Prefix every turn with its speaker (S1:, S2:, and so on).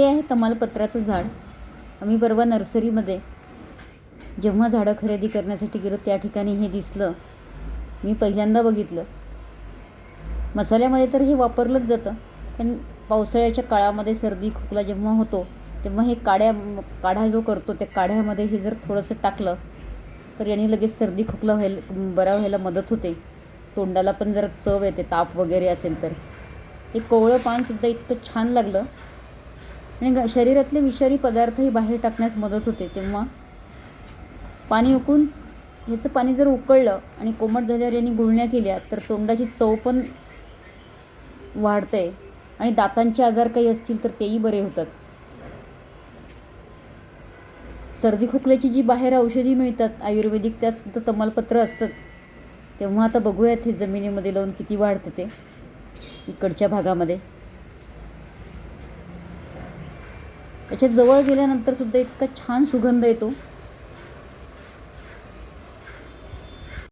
S1: हे आहे तमालपत्राचं झाड. आम्ही परवा नर्सरीमध्ये जेव्हा झाडं खरेदी करण्यासाठी गेलो त्या ठिकाणी हे दिसलं. मी पहिल्यांदा बघितलं. मसाल्यामध्ये तर हे वापरलंच जातं पण पावसाळ्याच्या काळामध्ये सर्दी खोकला जेव्हा होतो तेव्हा हे काड्या काढा जो करतो त्या काढ्यामध्ये हे जर थोडंसं टाकलं तर याने लगेच सर्दी खोकला व्हायला बरा व्हायला मदत होते. तोंडाला पण जरा चव येते ताप वगैरे असेल तर. हे कोवळं पानसुद्धा इतकं छान लागलं आणि शरीरातले विषारी पदार्थही बाहेर टाकण्यास मदत होते तेव्हा. पाणी उकळून ह्याचं पाणी जर उकळलं आणि कोमट झाल्यावर यांनी गुळण्या केल्या तर तोंडाची चव पण वाढते आणि दातांचे आजार काही असतील तर तेही बरे होतात. सर्दी खोकल्याची जी बाहेर औषधी मिळतात आयुर्वेदिक त्यातसुद्धा तमालपत्र असतंच. तेव्हा आता बघूयात हे जमिनीमध्ये लावून किती वाढतं ते. इकडच्या भागामध्ये. त्याच्याजवळ गेल्यानंतर सुद्धा इतका छान सुगंध येतो.